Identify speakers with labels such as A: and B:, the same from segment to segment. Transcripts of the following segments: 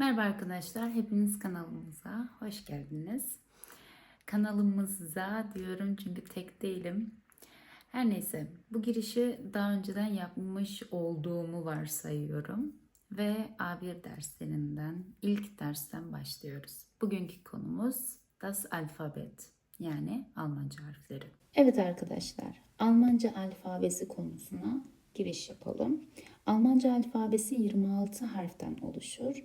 A: Merhaba arkadaşlar, hepiniz kanalımıza hoş geldiniz. Kanalımıza diyorum çünkü tek değilim. Her neyse, bu girişi daha önceden yapmış olduğumu varsayıyorum. Ve A1 derslerinden, ilk dersten başlıyoruz. Bugünkü konumuz Das Alphabet, yani Almanca harfleri. Evet arkadaşlar, Almanca alfabesi konusuna giriş yapalım. Almanca alfabesi 26 harften oluşur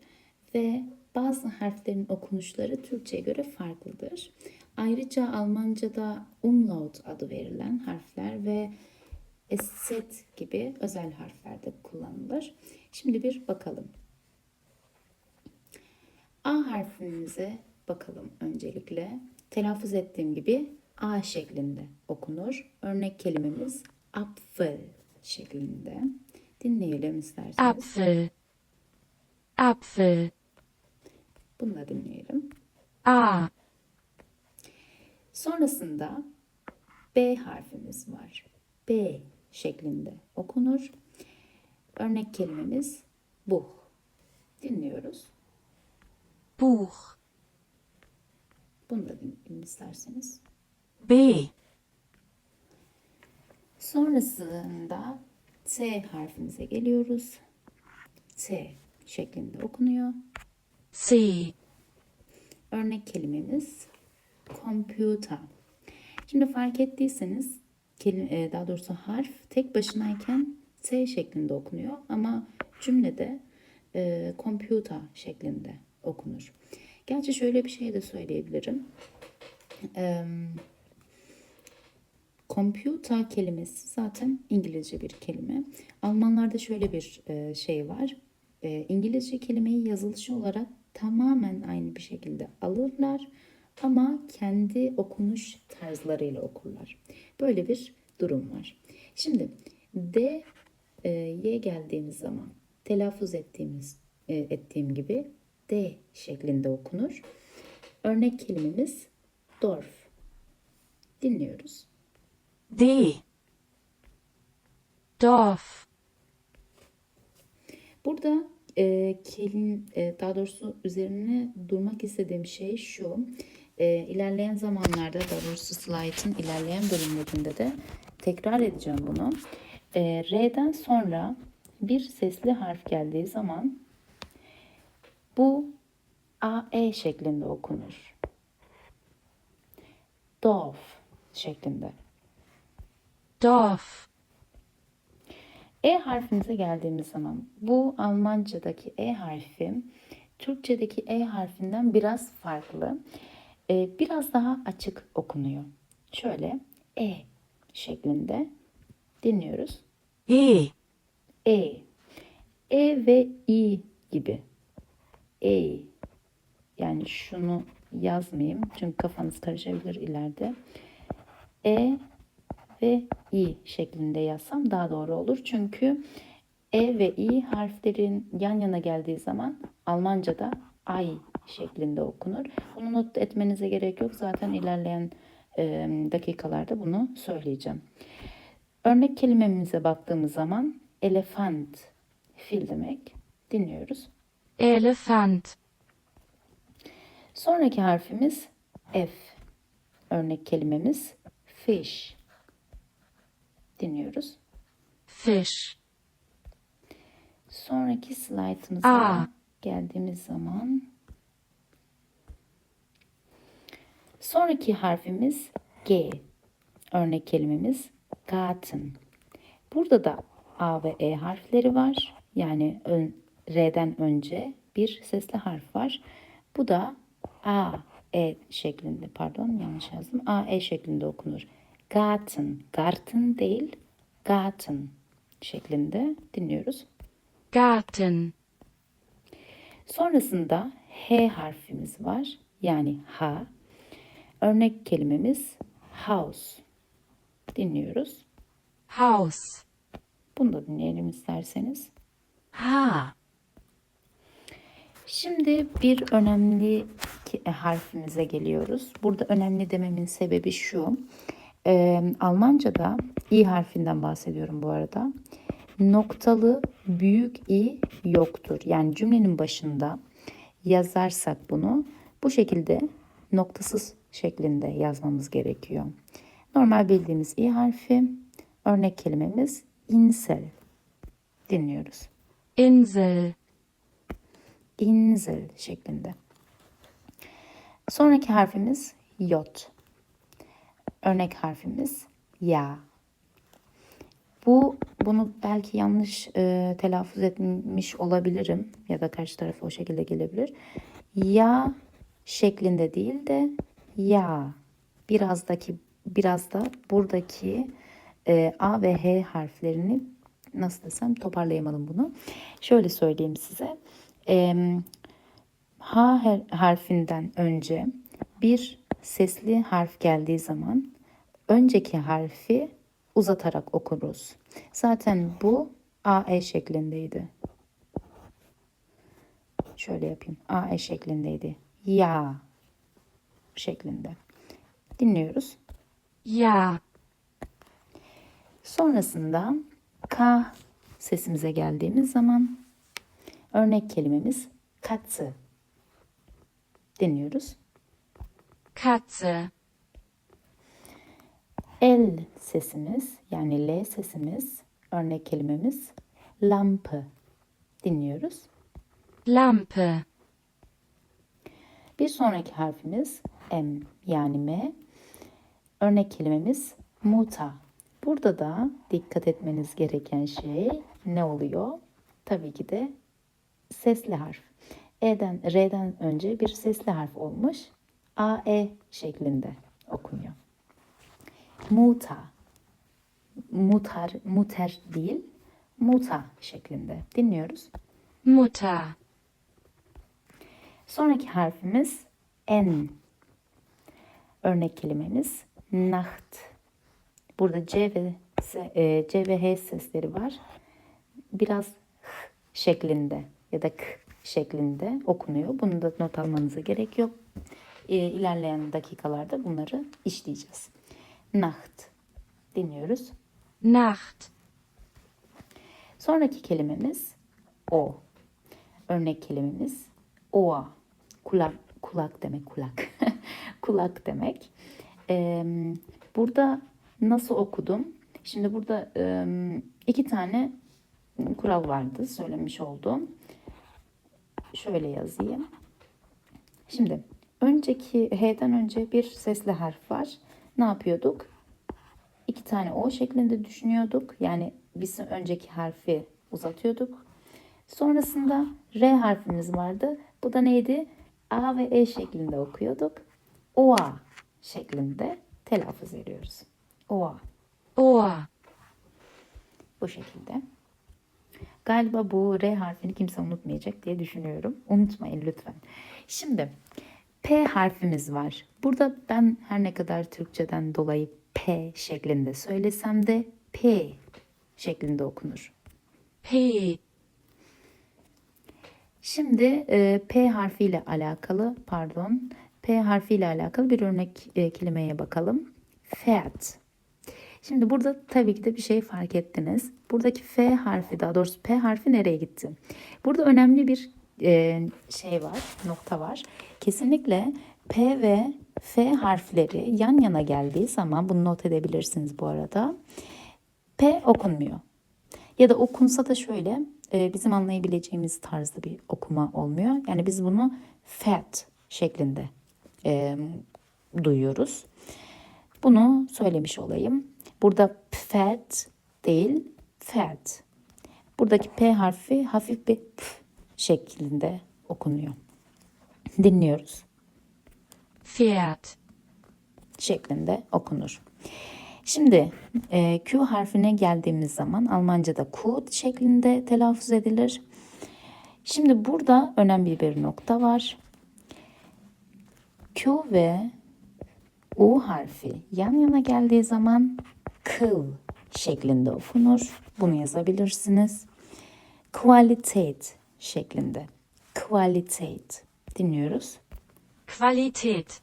A: ve bazı harflerin okunuşları Türkçe'ye göre farklıdır. Ayrıca Almanca'da umlaut adı verilen harfler ve esset gibi özel harfler de kullanılır. Şimdi bir bakalım. A harfimize bakalım öncelikle. Telaffuz ettiğim gibi A şeklinde okunur. Örnek kelimemiz apfel şeklinde. Dinleyelim isterseniz.
B: Apfel, Apfel,
A: Bunu da dinleyelim.
B: A,
A: Sonrasında B harfimiz var. B şeklinde okunur. Örnek kelimemiz buh. Dinliyoruz.
B: Buch,
A: Bunu da dinleyelim isterseniz.
B: B,
A: Sonrasında T harfimize geliyoruz. T şeklinde okunuyor.
B: C,
A: Örnek kelimemiz computer. Şimdi fark ettiyseniz kelime, e, daha doğrusu harf tek başınayken T şeklinde okunuyor ama cümlede e, computer şeklinde okunur. Gerçi şöyle bir şey de söyleyebilirim. Eee Computer kelimesi zaten İngilizce bir kelime. Almanlarda şöyle bir e, şey var. E, İngilizce kelimeyi yazılışı olarak tamamen aynı bir şekilde alırlar ama kendi okunuş tarzlarıyla okurlar. Böyle bir durum var. Şimdi D e, Y geldiğimiz zaman telaffuz ettiğimiz e, ettiğim gibi D şeklinde okunur. Örnek kelimemiz dorf. Dinliyoruz.
B: D, Dorf,
A: Burada e, kelin e, daha doğrusu üzerine durmak istediğim şey şu. E, ilerleyen zamanlarda daha doğrusu slaytın ilerleyen bölümlerinde de tekrar edeceğim bunu. E, R'den sonra bir sesli harf geldiği zaman bu AE şeklinde okunur. Dorf şeklinde.
B: Dorf,
A: E harfimize geldiğimiz zaman bu Almanca'daki E harfi Türkçedeki E harfinden biraz farklı. Ee, biraz daha açık okunuyor. Şöyle E şeklinde dinliyoruz.
B: E,
A: E. E ve İ gibi. E. Yani şunu yazmayayım çünkü kafanız karışabilir ileride. E ve İ şeklinde yazsam daha doğru olur. Çünkü E ve İ harflerin yan yana geldiği zaman Almanca'da ay şeklinde okunur. Bunu not etmenize gerek yok. Zaten ilerleyen e, dakikalarda bunu söyleyeceğim. Örnek kelimemize baktığımız zaman elefant fil demek. Dinliyoruz.
B: Elefant,
A: Sonraki harfimiz F. Örnek kelimemiz fish. Dinliyoruz.
B: Fish,
A: Sonraki slaytımıza geldiğimiz zaman sonraki harfimiz G. Örnek kelimemiz garten. Burada da A ve E harfleri var. Yani ön, R'den önce bir sesli harf var. Bu da A, E şeklinde pardon yanlış yazdım. A, E şeklinde okunur. Garten, garten değil, garten şeklinde dinliyoruz.
B: Garten,
A: Sonrasında H harfimiz var. Yani H. Örnek kelimemiz house. Dinliyoruz.
B: Haus,
A: Bunu da dinleyelim isterseniz.
B: H,
A: Şimdi bir önemli harfimize geliyoruz. Burada önemli dememin sebebi şu. Ee, Almanca'da i harfinden bahsediyorum bu arada. Noktalı büyük i yoktur. Yani cümlenin başında yazarsak bunu bu şekilde noktasız şeklinde yazmamız gerekiyor. Normal bildiğimiz i harfi örnek kelimemiz insel dinliyoruz.
B: Insel,
A: Insel şeklinde. Sonraki harfimiz yot. Örnek harfimiz ya. Bu bunu belki yanlış e, telaffuz etmiş olabilirim ya da karşı tarafa o şekilde gelebilir. Ya şeklinde değil de ya. Birazdaki biraz da buradaki e, A ve H harflerini nasıl desem toparlayamadım bunu. Şöyle söyleyeyim size. Em, H harfinden önce bir sesli harf geldiği zaman önceki harfi uzatarak okuruz. Zaten bu AE şeklindeydi. Şöyle yapayım. AE şeklindeydi. Ya şeklinde. Dinliyoruz.
B: ja,
A: Sonrasında K sesimize geldiğimiz zaman örnek kelimemiz katı. Dinliyoruz.
B: Katze,
A: L sesimiz yani L sesimiz örnek kelimemiz lampe. Dinliyoruz.
B: Lampe,
A: Bir sonraki harfimiz M yani M. Örnek kelimemiz muta. Burada da dikkat etmeniz gereken şey ne oluyor? Tabii ki de sesli harf. E'den, R'den önce bir sesli harf olmuş. A, E şeklinde okunuyor. Muta. Mutar, muter değil, muta şeklinde. Dinliyoruz.
B: Mutter,
A: Sonraki harfimiz N. Örnek kelimemiz Nacht. Burada C ve e, C ve H sesleri var. Biraz H şeklinde ya da K şeklinde okunuyor. Bunu da not almanıza gerek yok. E, ilerleyen dakikalarda bunları işleyeceğiz. Nacht. Dinliyoruz.
B: Nacht,
A: Sonraki kelimemiz o. Örnek kelimemiz oa. Kulak, kulak demek kulak. kulak demek. Ee, burada nasıl okudum? Şimdi burada e, iki tane kural vardı söylemiş olduğum. Şöyle yazayım. Şimdi önceki H'den önce bir sesli harf var. Ne yapıyorduk? iki tane O şeklinde düşünüyorduk. Yani biz önceki harfi uzatıyorduk. Sonrasında R harfimiz vardı. Bu da neydi? A ve E şeklinde okuyorduk. Oa şeklinde telaffuz ediyoruz. Oa.
B: Ohr,
A: Bu şekilde. Galiba bu R harfini kimse unutmayacak diye düşünüyorum. Unutmayın lütfen. Şimdi P harfimiz var. Burada ben her ne kadar Türkçeden dolayı P şeklinde söylesem de P şeklinde okunur.
B: P,
A: Şimdi e, P harfiyle alakalı, pardon, P harfiyle alakalı bir örnek e, kelimeye bakalım. Pferd. Şimdi burada tabii ki de bir şey fark ettiniz. Buradaki F harfi, daha doğrusu P harfi nereye gitti? Burada önemli bir e, şey var, nokta var. Kesinlikle P ve F harfleri yan yana geldiği zaman, bunu not edebilirsiniz bu arada. P okunmuyor. Ya da okunsa da şöyle e, bizim anlayabileceğimiz tarzda bir okuma olmuyor. Yani biz bunu fat şeklinde e, duyuyoruz. Bunu söylemiş olayım. Burada fat değil fat. Buradaki P harfi hafif bir p şeklinde okunuyor. Dinliyoruz
B: Pferd,
A: şeklinde okunur. Şimdi e, Q harfine geldiğimiz zaman Almanca'da Q şeklinde telaffuz edilir. Şimdi burada önemli bir nokta var. Q ve U harfi yan yana geldiği zaman kıl şeklinde okunur. Bunu yazabilirsiniz. Qualität şeklinde. Qualität dinliyoruz.
B: Qualität,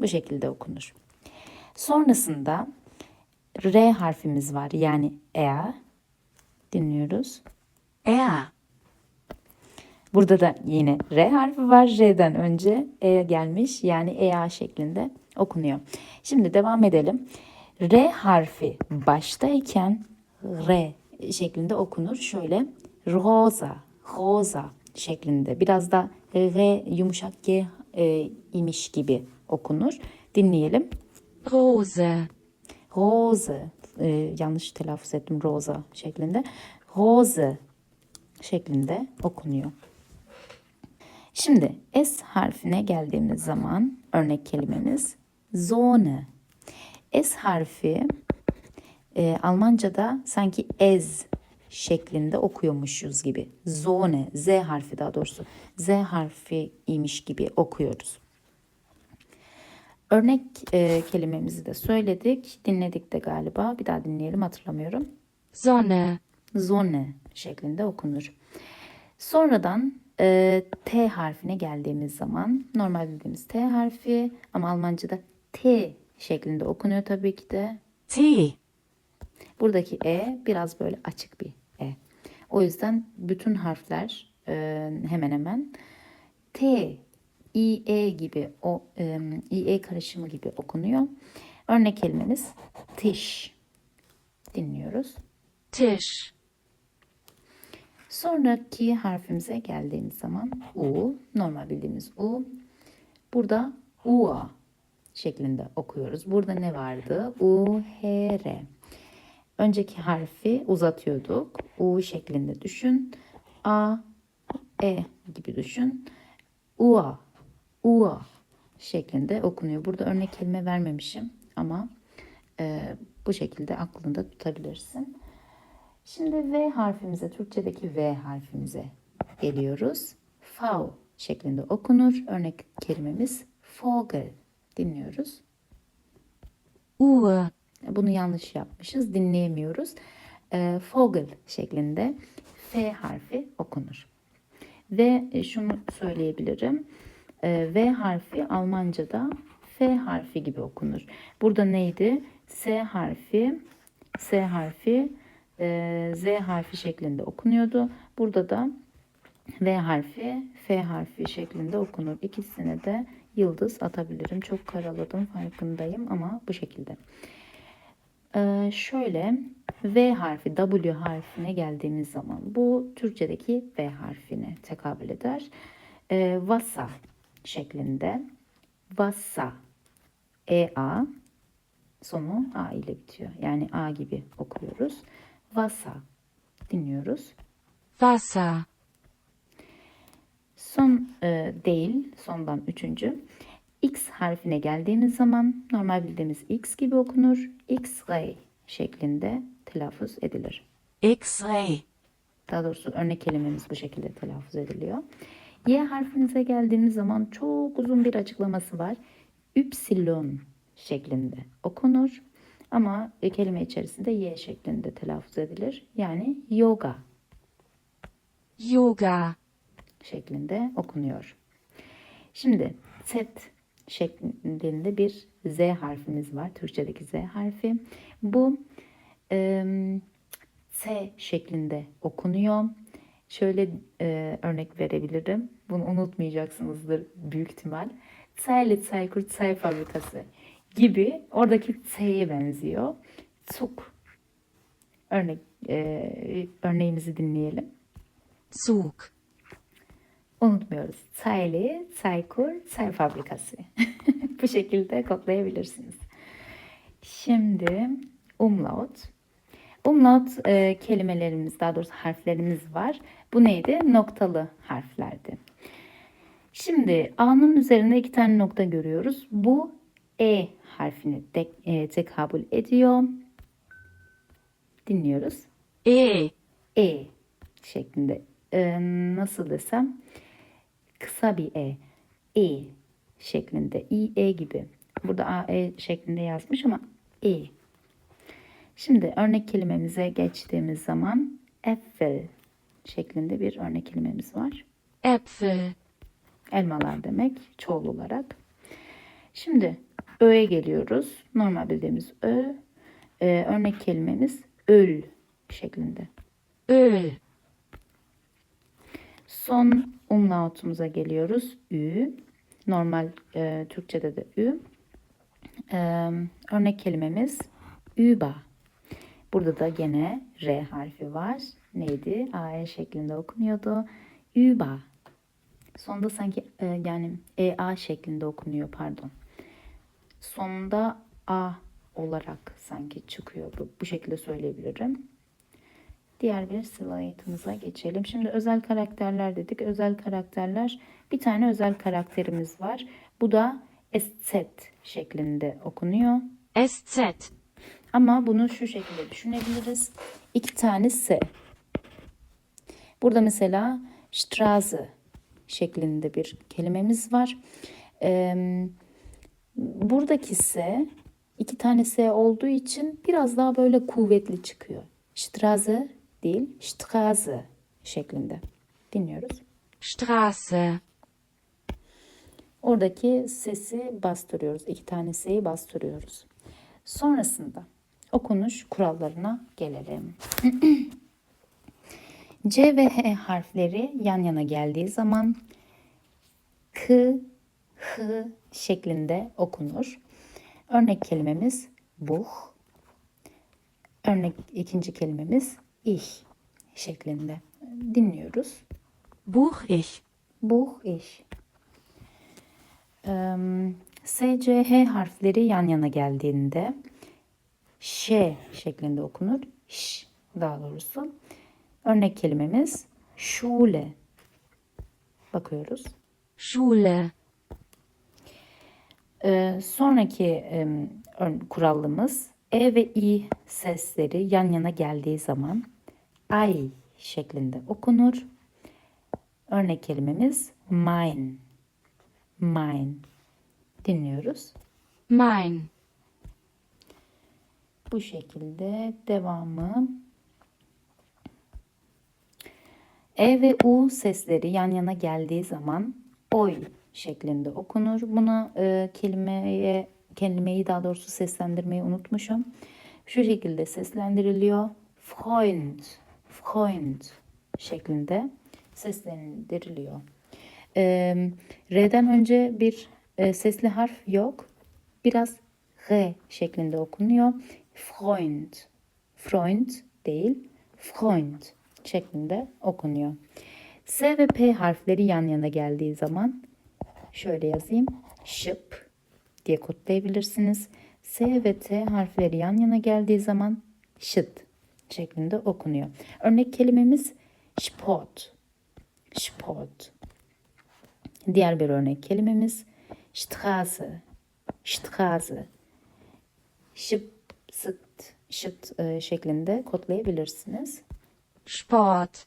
A: Bu şekilde okunur. Sonrasında R harfimiz var. Yani E. Dinliyoruz.
B: R,
A: Burada da yine R harfi var. R'den önce E gelmiş. Yani EA şeklinde okunuyor. Şimdi devam edelim. R harfi baştayken R şeklinde okunur. Şöyle rosa, rosa şeklinde. Biraz da R yumuşak G e, imiş gibi okunur. Dinleyelim.
B: Rose,
A: Rose, e, yanlış telaffuz ettim rosa şeklinde. Rose şeklinde okunuyor. Şimdi S harfine geldiğimiz zaman örnek kelimemiz Zone. S harfi e, Almanca'da sanki ez şeklinde okuyormuşuz gibi. Zone, Z harfi daha doğrusu. Z harfi imiş gibi okuyoruz. Örnek e, kelimemizi de söyledik. Dinledik de galiba. Bir daha dinleyelim hatırlamıyorum.
B: Sonne,
A: Zone şeklinde okunur. Sonradan e, T harfine geldiğimiz zaman normal bildiğimiz T harfi ama Almanca'da T şeklinde okunuyor tabii ki de.
B: T,
A: Buradaki E biraz böyle açık bir. O yüzden bütün harfler e, hemen hemen T, I, E gibi o e, I, E karışımı gibi okunuyor. Örnek kelimemiz tiş. Dinliyoruz.
B: Tisch,
A: Sonraki harfimize geldiğimiz zaman U, normal bildiğimiz U. Burada UA şeklinde okuyoruz. Burada ne vardı? U, H, R. Önceki harfi uzatıyorduk. U şeklinde düşün. A, E gibi düşün. UA, UA şeklinde okunuyor. Burada örnek kelime vermemişim ama e, bu şekilde aklında tutabilirsin. Şimdi V harfimize, Türkçedeki V harfimize geliyoruz. V şeklinde okunur. Örnek kelimemiz Vogel. Dinliyoruz.
B: Uhr,
A: Bunu yanlış yapmışız. Dinleyemiyoruz. E, Vogel şeklinde F harfi okunur. Ve şunu söyleyebilirim. E, v harfi Almanca'da F harfi gibi okunur. Burada neydi? S harfi, S harfi, e, Z harfi şeklinde okunuyordu. Burada da V harfi, F harfi şeklinde okunur. İkisine de yıldız atabilirim. Çok karaladım farkındayım ama bu şekilde. Ee, şöyle V harfi W harfine geldiğimiz zaman bu Türkçedeki V harfine tekabül eder. Ee, vasa şeklinde vasa E A sonu A ile bitiyor. Yani A gibi okuyoruz. Vasa dinliyoruz.
B: Wasser,
A: Son e, değil, sondan üçüncü. X harfine geldiğimiz zaman normal bildiğimiz X gibi okunur. X-ray şeklinde telaffuz edilir.
B: X-ray,
A: Daha doğrusu örnek kelimemiz bu şekilde telaffuz ediliyor. Y harfinize geldiğimiz zaman çok uzun bir açıklaması var. Ypsilon şeklinde okunur. Ama kelime içerisinde Y şeklinde telaffuz edilir. Yani yoga
B: Yoga,
A: şeklinde okunuyor. Şimdi set şeklinde bir Z harfimiz var. Türkçedeki Z harfi. Bu e, S şeklinde okunuyor. Şöyle e, örnek verebilirim. Bunu unutmayacaksınızdır büyük ihtimal. Zerli Zeykurt Zey fabrikası gibi oradaki S'ye benziyor. Zug. Örnek e, örneğimizi dinleyelim.
B: Zug,
A: Unutmuyoruz. Sayli, Saykur, Say fabrikası. Bu şekilde kodlayabilirsiniz. Şimdi umlaut. Umlaut e, kelimelerimiz, daha doğrusu harflerimiz var. Bu neydi? Noktalı harflerdi. Şimdi A'nın üzerinde iki tane nokta görüyoruz. Bu E harfini de, e, tekabül ediyor. Dinliyoruz.
B: E,
A: E şeklinde. Ee, nasıl desem kısa bir E. E şeklinde. İ, E gibi. Burada A, E şeklinde yazmış ama E. Şimdi örnek kelimemize geçtiğimiz zaman Äpfel şeklinde bir örnek kelimemiz var.
B: Äpfel,
A: Elmalar demek çoğul olarak. Şimdi Ö'ye geliyoruz. Normal bildiğimiz Ö. Ee, örnek kelimemiz öl şeklinde.
B: Öl,
A: Son umlautumuza geliyoruz. Ü. Normal e, Türkçe'de de ü. E, örnek kelimemiz üba. Burada da gene R harfi var. Neydi? AE şeklinde okunuyordu. Üba. Sonunda sanki e, yani EA şeklinde okunuyor pardon. Sonunda A olarak sanki çıkıyor. Bu, bu şekilde söyleyebilirim. Diğer bir slaytımıza geçelim. Şimdi özel karakterler dedik. Özel karakterler bir tane özel karakterimiz var. Bu da SZ şeklinde okunuyor.
B: SZ.
A: Ama bunu şu şekilde düşünebiliriz. İki tane S. Burada mesela Straße şeklinde bir kelimemiz var. Ee, buradaki S iki tane S olduğu için biraz daha böyle kuvvetli çıkıyor. Straße değil, Straße şeklinde. Dinliyoruz.
B: Straße.
A: Oradaki sesi bastırıyoruz. İki tane S'yi bastırıyoruz. Sonrasında okunuş kurallarına gelelim. C ve H harfleri yan yana geldiği zaman K, H şeklinde okunur. Örnek kelimemiz buh. Örnek ikinci kelimemiz ich şeklinde. Dinliyoruz.
B: Buch ich.
A: Buch ich. Eee, S, C, H harfleri yan yana geldiğinde Ş şeklinde okunur. Ş daha doğrusu. Örnek kelimemiz Schule. Bakıyoruz.
B: Schule.
A: Ee, sonraki em, ör- kuralımız E ve I sesleri yan yana geldiği zaman ay şeklinde okunur. Örnek kelimemiz mine. Mine. Dinliyoruz.
B: Mein.
A: Bu şekilde devamı. E ve U sesleri yan yana geldiği zaman oy şeklinde okunur. Buna e, kelimeye kelimeyi daha doğrusu seslendirmeyi unutmuşum. Şu şekilde seslendiriliyor. Freund, Freund şeklinde seslendiriliyor. E, R'den önce bir e, sesli harf yok. Biraz R şeklinde okunuyor. Freund. Freund değil, Freund şeklinde okunuyor. S ve P harfleri yan yana geldiği zaman şöyle yazayım. Şıp diye kodlayabilirsiniz. S ve T harfleri yan yana geldiği zaman şıt şeklinde okunuyor. Örnek kelimemiz Sport. Sport. Diğer bir örnek kelimemiz Straße. Straße. Şıp, sıt, şıt e, şeklinde kodlayabilirsiniz.
B: Sport.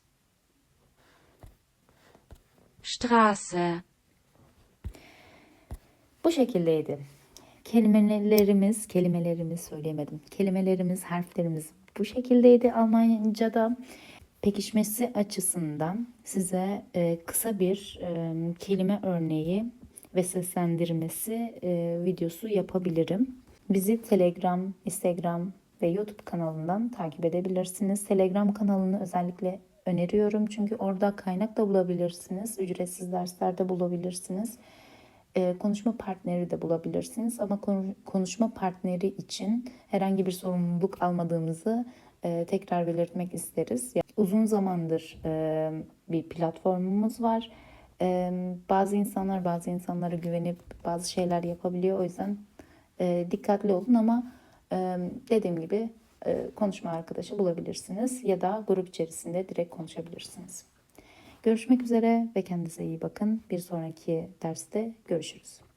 B: Straße.
A: Bu şekildeydi. Kelimelerimiz, kelimelerimiz söyleyemedim. Kelimelerimiz, harflerimiz bu şekildeydi Almanca'da. Pekişmesi açısından size e, kısa bir e, kelime örneği ve seslendirmesi e, videosu yapabilirim. Bizi Telegram, Instagram ve YouTube kanalından takip edebilirsiniz. Telegram kanalını özellikle öneriyorum çünkü orada kaynak da bulabilirsiniz. Ücretsiz derslerde bulabilirsiniz. E, konuşma partneri de bulabilirsiniz ama konu- konuşma partneri için herhangi bir sorumluluk almadığımızı e, tekrar belirtmek isteriz. Yani uzun zamandır e, bir platformumuz var. Bazı insanlar bazı insanlara güvenip bazı şeyler yapabiliyor. O yüzden dikkatli olun ama e, dediğim gibi konuşma arkadaşı bulabilirsiniz ya da grup içerisinde direkt konuşabilirsiniz. Görüşmek üzere ve kendinize iyi bakın. Bir sonraki derste görüşürüz.